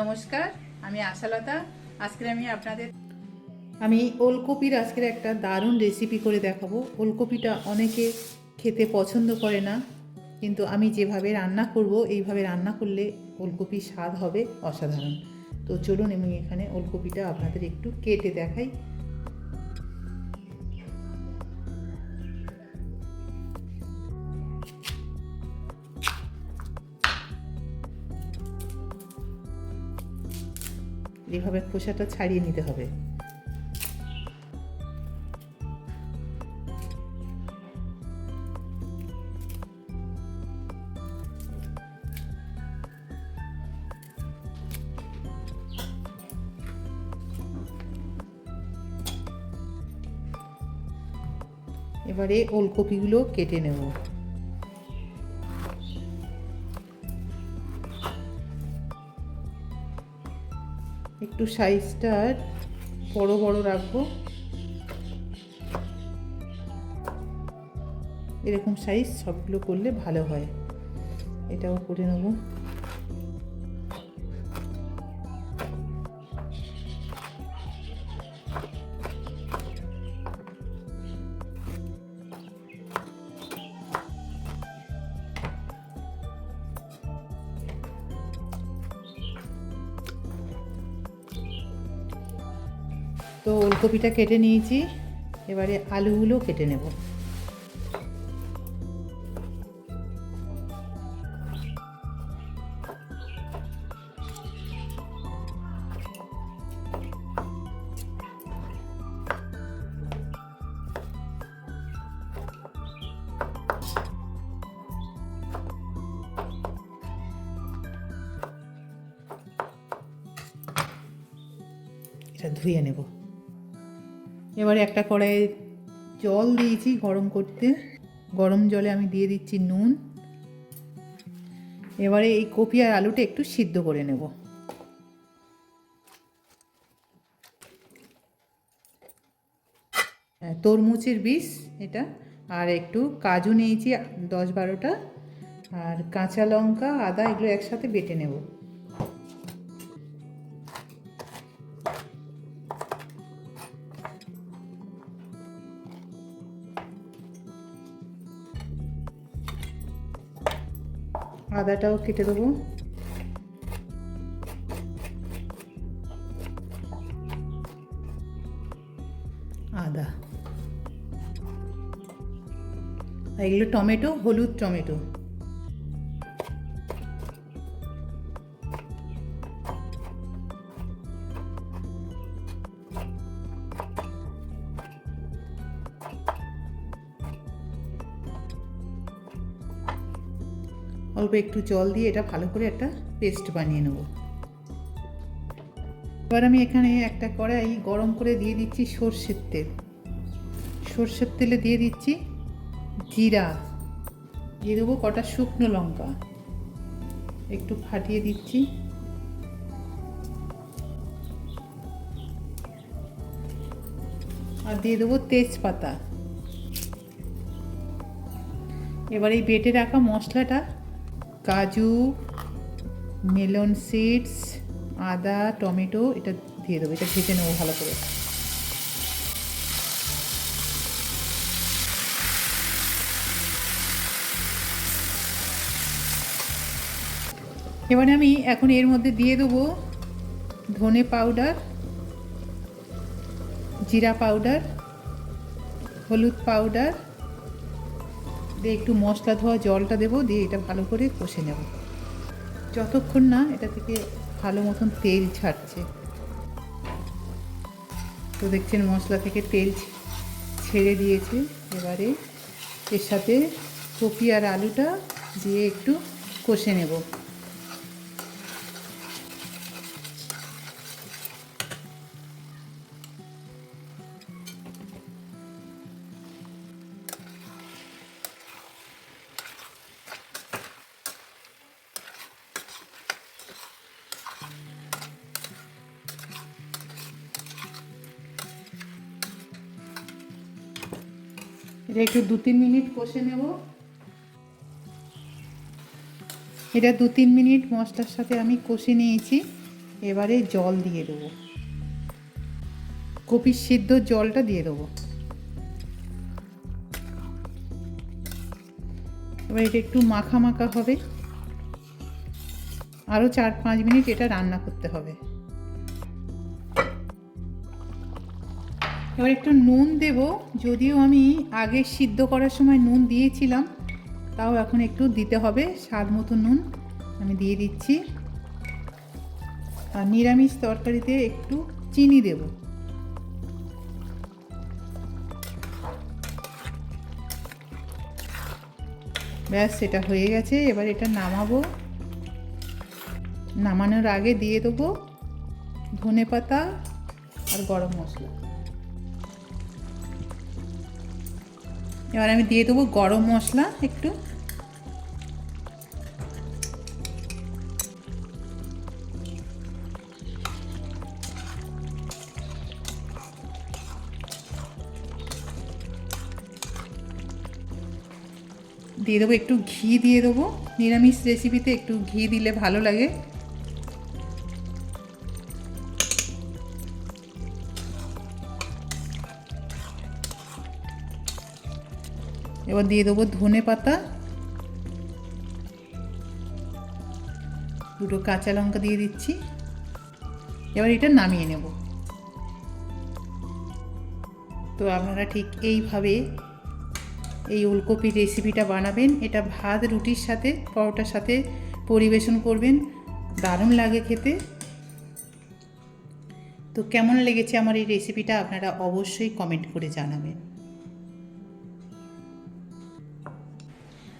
নমস্কার, আমি আশালতা। আজকে আমি আপনাদের আমি ওলকপির আজকের একটা দারুণ রেসিপি করে দেখাবো। ওলকপিটা অনেকে খেতে পছন্দ করে না, কিন্তু আমি যেভাবে রান্না করব, এইভাবে রান্না করলে ওলকপির স্বাদ হবে অসাধারণ। তো চলুন আমি এখানে ওলকপিটা আপনাদের একটু কেটে দেখাই। এইভাবে খোসাটা ছাড়িয়ে নিতে হবে। এবারে ওলকপিগুলো কেটে নেব। একটু সাইজটা বড় বড় রাখব। এরকম সাইজ সবগুলো করলে ভালো হয়। এটাও করে নেব। তো ওলকপিটা কেটে নিয়েছি। এবারে আলুগুলো কেটে নেব। এটা ধুয়ে নেব। এবারে একটা কড়াইয়ে জল দিয়েছি গরম করতে। গরম জলে আমি দিয়ে দিচ্ছি নুন। এবারে এই কপি আর আলুটা একটু সিদ্ধ করে নেব। হ্যাঁ, তরমুজের বীজ এটা আর একটু কাজু নিয়েছি দশ বারোটা। আর কাঁচা লঙ্কা আদা এগুলো একসাথে বেটে নেব। আদাটাও কেটে দেবো। আদা। এগুলো টমেটো হলুদ টমেটো। অল্প একটু জল দিয়ে এটা ভালো করে একটা পেস্ট বানিয়ে নেব। এবার আমি এখানে একটা কড়াই গরম করে দিয়ে দিচ্ছি সর্ষের তেল। সর্ষের তেলে দিয়ে দিচ্ছি জিরা। দিয়ে দেবো কটা শুকনো লঙ্কা। একটু ফাটিয়ে দিচ্ছি। আর দিয়ে দেবো তেজপাতা। এবার এই বেটে রাখা মশলাটা কাজু মেলন সিডস আদা, টমেটো, এটা দিয়ে দেবো, এটা ভেজে নেব ভালো করে। এবারে আমি এখন এর মধ্যে দিয়ে দেবো ধনে পাউডার জিরা পাউডার হলুদ পাউডার দিয়ে একটু মশলা ধোয়া জলটা দেবো, দিয়ে এটা ভালো করে কষে নেব। যতক্ষণ না এটা থেকে ভালো মতন তেল ছাড়ছে। তো দেখছেন মশলা থেকে তেল ছেড়ে দিয়েছে। এবারে এর সাথে কপি আর আলুটা দিয়ে একটু কষে নেব। এটা একটু দু তিন মিনিট কষে নেব। এটা দু তিন মিনিট মশলার সাথে আমি কষে নিয়েছি। এবারে জল দিয়ে দেবো। কপির সিদ্ধ জলটা দিয়ে দেবো। এবার এটা একটু মাখা মাখা হবে। আরও চার পাঁচ মিনিট এটা রান্না করতে হবে। এবার একটু নুন দেব। যদিও আমি আগে সিদ্ধ করার সময় নুন দিয়েছিলাম, তাও এখন একটু দিতে হবে। স্বাদ মতো নুন আমি দিয়ে দিচ্ছি। আর নিরামিষ তরকারিতে একটু চিনি দেব। ব্যাস সেটা হয়ে গেছে। এবার এটা নামাবো। নামানোর আগে দিয়ে দেবো ধনে পাতা আর গরম মশলা। এবার আমি দিয়ে দেবো গরম মশলা একটু। দিয়ে দেবো একটু ঘি দিয়ে দেবো। নিরামিষ রেসিপিতে একটু ঘি দিলে ভালো লাগে। এবার দিয়ে দেবো ধনে পাতা। দুটো কাঁচা লঙ্কা দিয়ে দিচ্ছি। এবার এটা নামিয়ে নেব। তো আপনারা ঠিক এইভাবে এই ওলকপির রেসিপিটা বানাবেন। এটা ভাত, রুটির সাথে, পরোটার সাথে পরিবেশন করবেন। দারুণ লাগে খেতে। তো কেমন লেগেছে আমার এই রেসিপিটা আপনারা অবশ্যই কমেন্ট করে জানাবেন।